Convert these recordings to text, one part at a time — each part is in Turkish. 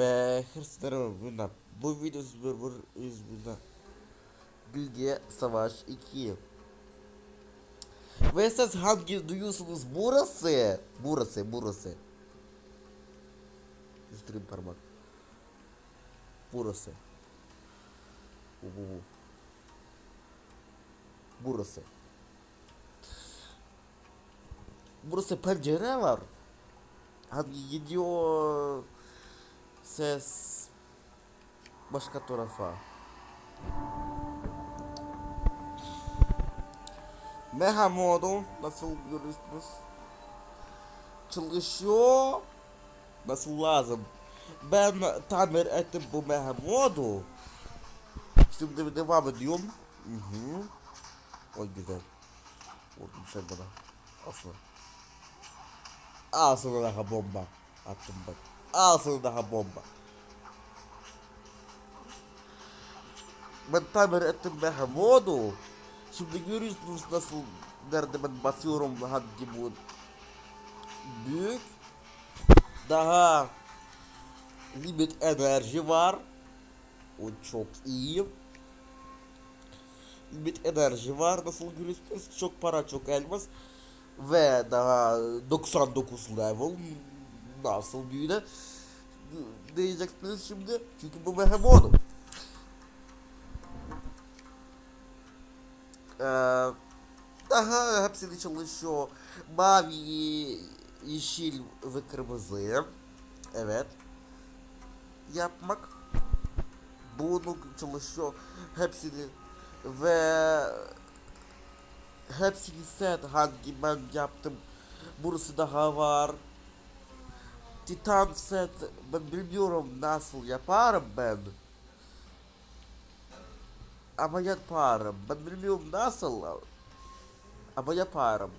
Ve hırslarım bundan. Bu video yüzünden. Bilgiye Savaş 2. Ve siz hangi duyuyorsunuz? Burası. Burası, burası. Üstürüm parmak. Burası. Bu, bu, bu. Burası. Burası pencere var. Hani gidiyor ses başka tarafa. Meha modu nasıl görüyorsunuz? Çalışıyor. Nasıl lazım? Ben tamir ettim bu meha modu. Şimdi devam ediyorum. Hı hı. O güzel. Vurdum sen bana. Aslı. Daha bomba. Attım bak. Al sana daha bomba. Ben tamir ettim meha modu. Şimdi görüyorsunuz nasıl nerede ben basıyorum hangi bu büyük daha limit enerji var. O çok iyi. Limit enerji var. Nasıl görüyorsunuz? Çok para çok elmas ve daha 99 level nasıl büyüde diyeceksiniz şimdi çünkü bu behemoth Ee, daha hepsini çalışıyor. Mavi, yeşil ve kırmızı. Evet. Yapmak. Bunu çalışıyor. Hepsini ve hepsini set hangi ben yaptım. Burası daha var. Titan set ben bilmiyorum nasıl yaparım ben. Ama yaparım. Ben bilmiyorum nasıl. Ama yaparım.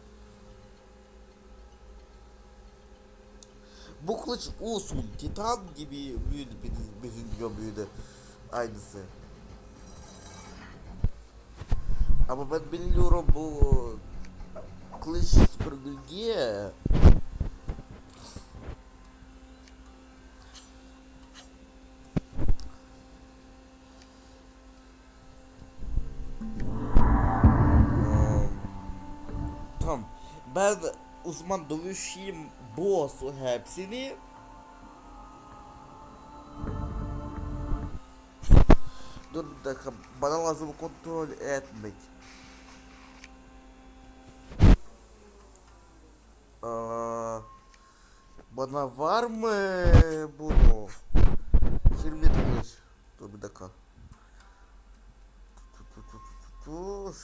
Bu kılıç olsun. Titan gibi büyüdü bizim, gibi büyüdü. Aynısı. Ama ben biliyorum bu kılıç süpürge. Ben uzman dövüşeyim boss hepsini. Dur bir dakika. Bana lazım kontrol etmek. Aa, bana var mı bunu? 21. Dur bir dakika.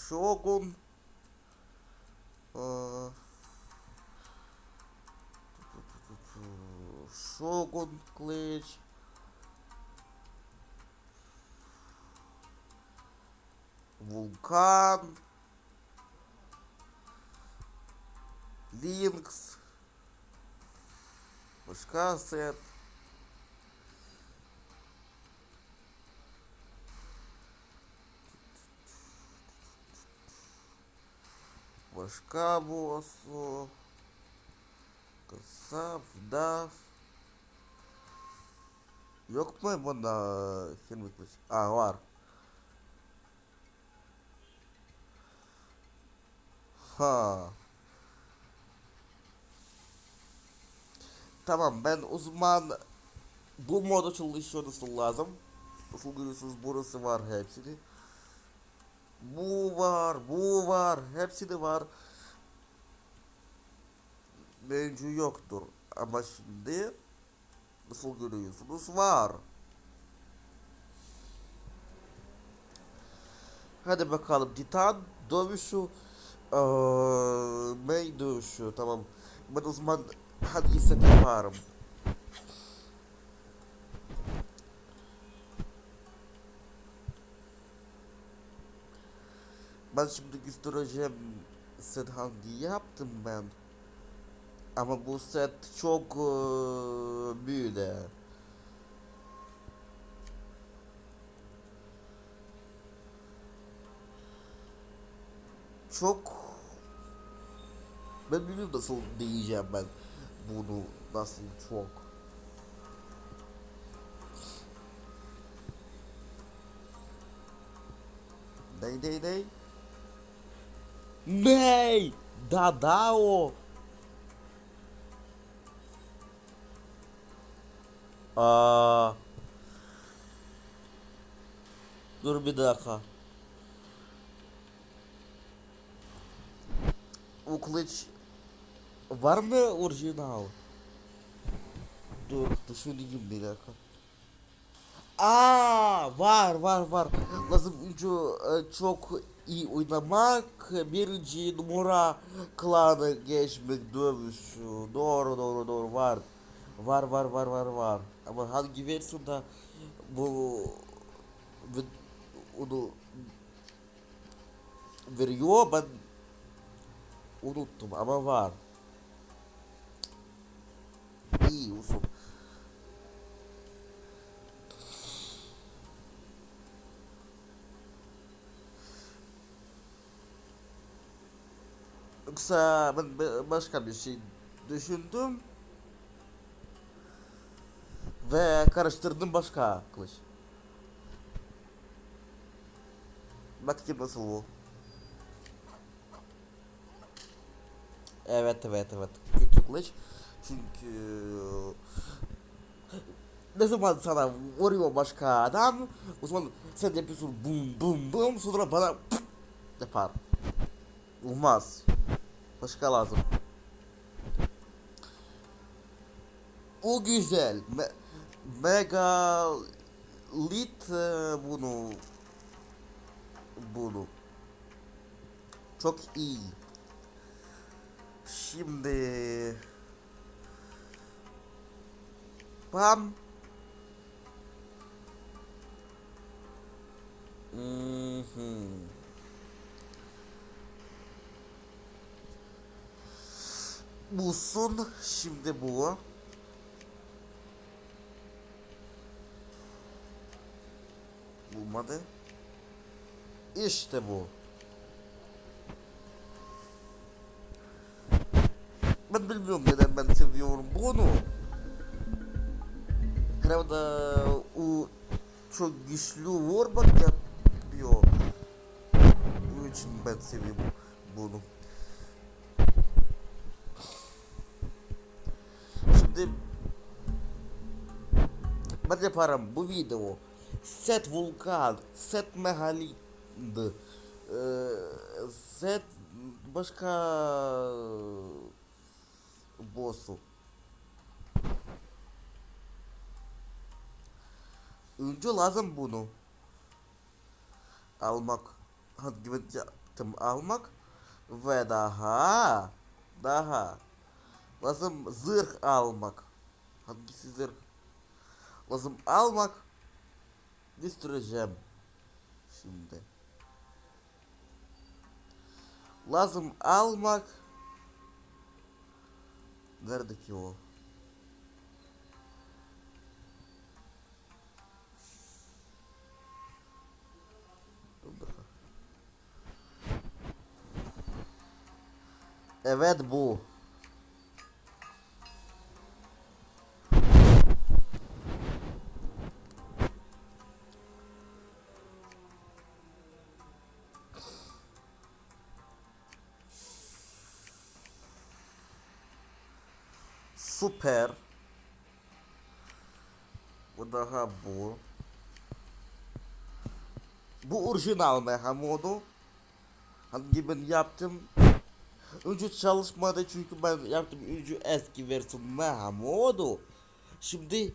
Shogun. Шогун клич. Вулкан. Линкс. Башка сет. Başka. Başka boss'u. Kasap, daf. Yok mu bunda film kılıç? Aa var. Ha. Tamam ben uzman bu moda çalışıyor nasıl lazım? Nasıl görüyorsunuz burası var hepsini. Bu var, bu var, hepsi de var. Mevcu yoktur ama şimdi nasıl görüyorsunuz var. Hadi bakalım Titan dövüşü eee May dövüşü tamam. Ben o zaman hadi set yaparım. Ben şimdi hidrojen Sırhan diye yaptım ben. Ama bu set çok e, büyüdü. Çok ben bilmiyorum nasıl diyeceğim ben bunu nasıl çok. Ney ney ney? Ney? Dadao. Aa. Dur bir dakika. O kılıç var mı orijinal? Dur düşüneyim bir dakika. Aa var var var. Lazım önce e, çok iyi oynamak. Birinci numara klanı geçmek dövüşü. Doğru doğru doğru var. Var var var var var. Ama hangi versiyonda bu onu veriyor ben unuttum ama var. İyi usul. Yoksa ben be- başka bir şey düşündüm ve karıştırdım başka kılıç. Bakayım nasıl bu. Evet evet evet kötü kılıç çünkü ne zaman sana vuruyor başka adam o zaman sen yapıyorsun bum bum bum sonra bana yapar. Olmaz. Başka lazım. O güzel. Me mega lit e, bunu bunu çok iyi. Şimdi Pam Mhm. Bulsun şimdi bu. Bulmadı. İşte bu. Ben bilmiyorum neden ben seviyorum bunu. Herhalde o çok güçlü vurmak yapıyor. Bu için ben seviyorum bunu. Bu video. Set vulkan, set megalith, eee, set başka boss'u. Önce lazım bunu almak. Hadi gibi yaptım almak ve daha daha Hangisi zırh? Lazım almak. Düşüreceğim. Şimdi. Lazım almak. Nerede ki o? Dur bakalım. Evet bu. Süper. Bu daha bu. Bu orijinal meha modu. Hangi ben yaptım. Önce çalışmadı çünkü ben yaptım önce eski versiyon meha modu. Şimdi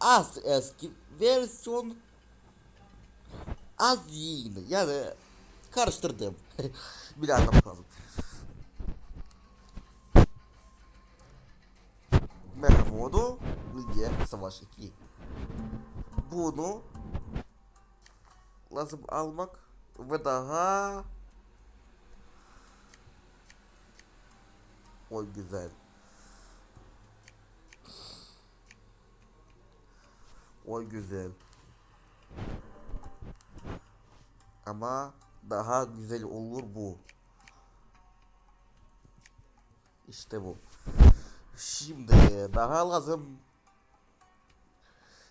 az eski versiyon az yeni yani karıştırdım. Bir daha yapmak Bilge Savaş 2 Bunu lazım almak ve daha o güzel. O güzel. Ama daha güzel olur bu. İşte bu. Şimdi daha lazım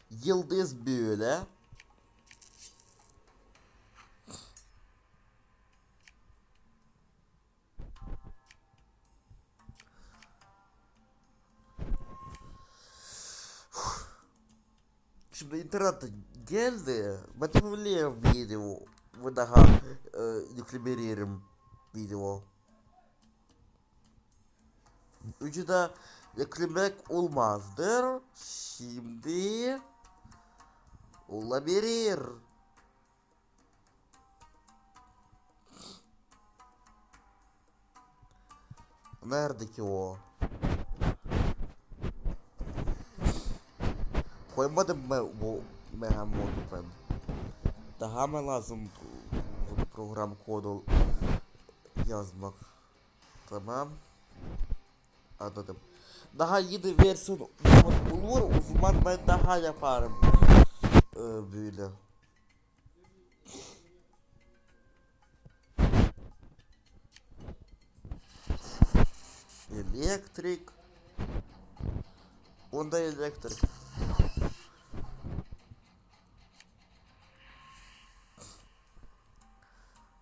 Yıldız büyüyle. Şimdi internet geldi. Ben video. Ve daha e, yüklemelerim video. Önce de yüklemek olmazdır. Şimdi... olabilir. Nerede ki o? Koymadım mı bu meha modu ben? Daha mı lazım bu, program kodu yazmak? Tamam. Anladım. Daha yeni versiyon olur o ben daha yaparım. Ee, böyle. Elektrik. Onda elektrik.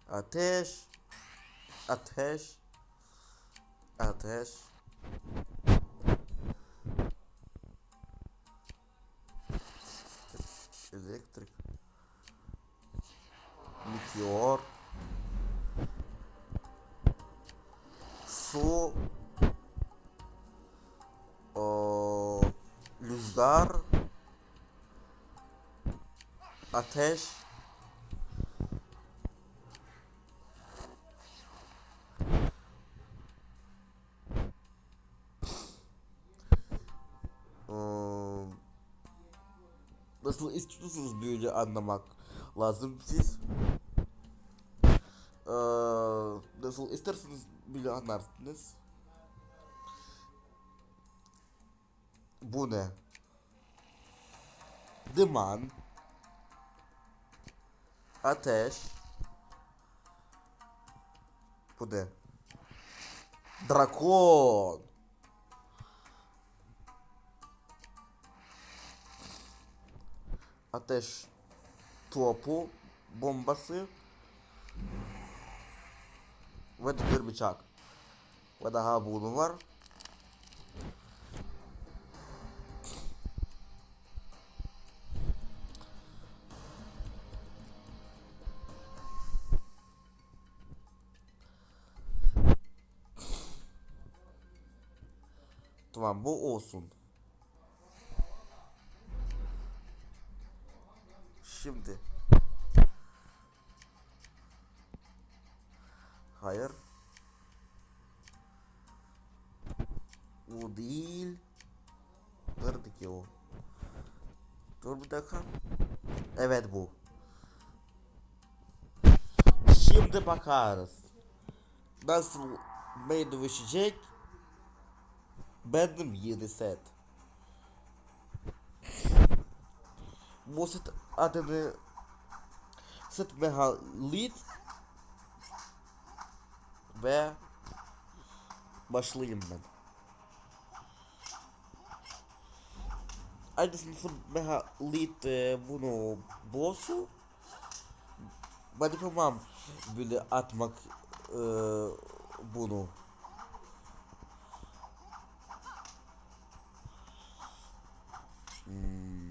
Ateş. Ateş. Ateş. Su. O, rüzgar. Ateş. Nasıl istiyorsunuz böyle anlamak lazım siz? Nasıl isterseniz böyle anlarsınız. Bu ne? Duman. Ateş. Bu ne? Drakon. Ateş topu bombası ve bir bıçak. Ve daha bunu var. Tamam bu olsun. Dur bir dakika. Evet bu. Şimdi bakarız. Nasıl meydan düşecek? Benim yeni set. Bu set adını set mehalit ve başlayayım ben. Sınıfın mehalit e, bunu boss'u ben yapamam böyle atmak e, bunu. Hmm.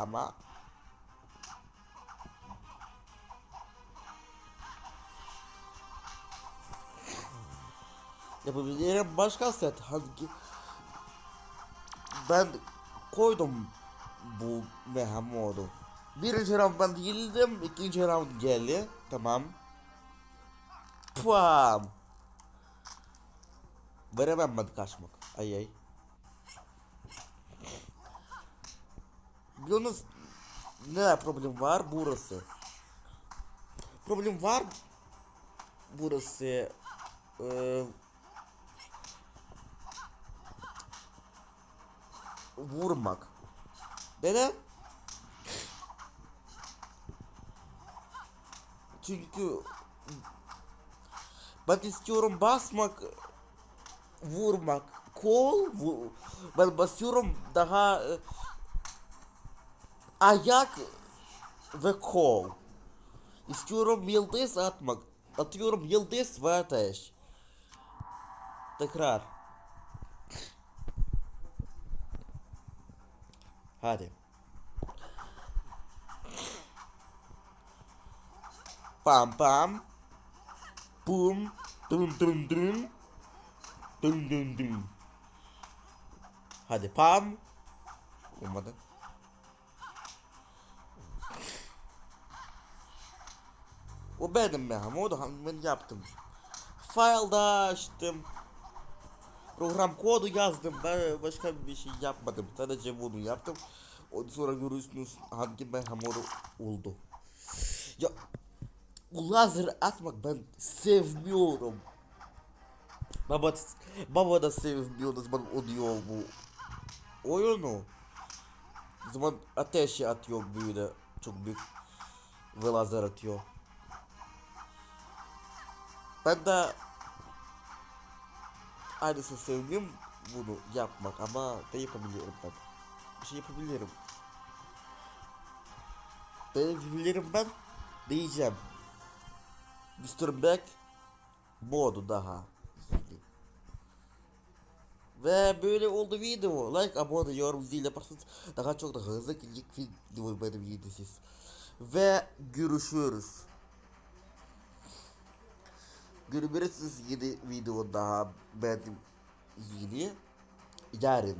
Ama Yapabilirim başka set hangi Ben koydum bu modu. Birinci round ben yenildim, ikinci round geldi. Tamam. Pam. Veremem ben kaçmak. Ay ay. Biliyorsunuz ne problem var burası. Problem var burası. Ee, vurmak. Neden? Çünkü ben istiyorum basmak, vurmak, kol, vu- ben basıyorum daha e, ayak ve kol. İstiyorum yıldız atmak. Atıyorum yıldız ve ateş. Tekrar. Hadi. Pam pam. Bum. Dum dum dum. Dum dum dum. Hadi pam. Olmadı. O benim Mahmut. Ben yaptım. File'da açtım. Program kodu yazdım. Ben başka bir şey yapmadım. Sadece bunu yaptım. Ondan sonra görürsünüz hangi Mahmut oldu. Ya lazer atmak ben sevmiyorum. Baba, baba da sevmiyor o zaman oluyor bu oyunu. O zaman ateşi atıyor böyle çok büyük ve lazer atıyor. Ben de aynısını sevmiyorum bunu yapmak ama ne yapabilirim ben? Bir şey yapabilirim. Ne yapabilirim ben? Diyeceğim. Mr. Back modu daha. Ve böyle oldu video. Like, abone, yorum, zil yaparsanız daha çok da hızlı gelecek video benim videosuz. Ve görüşürüz. Görüşürüz yeni video daha benim yeni yarın.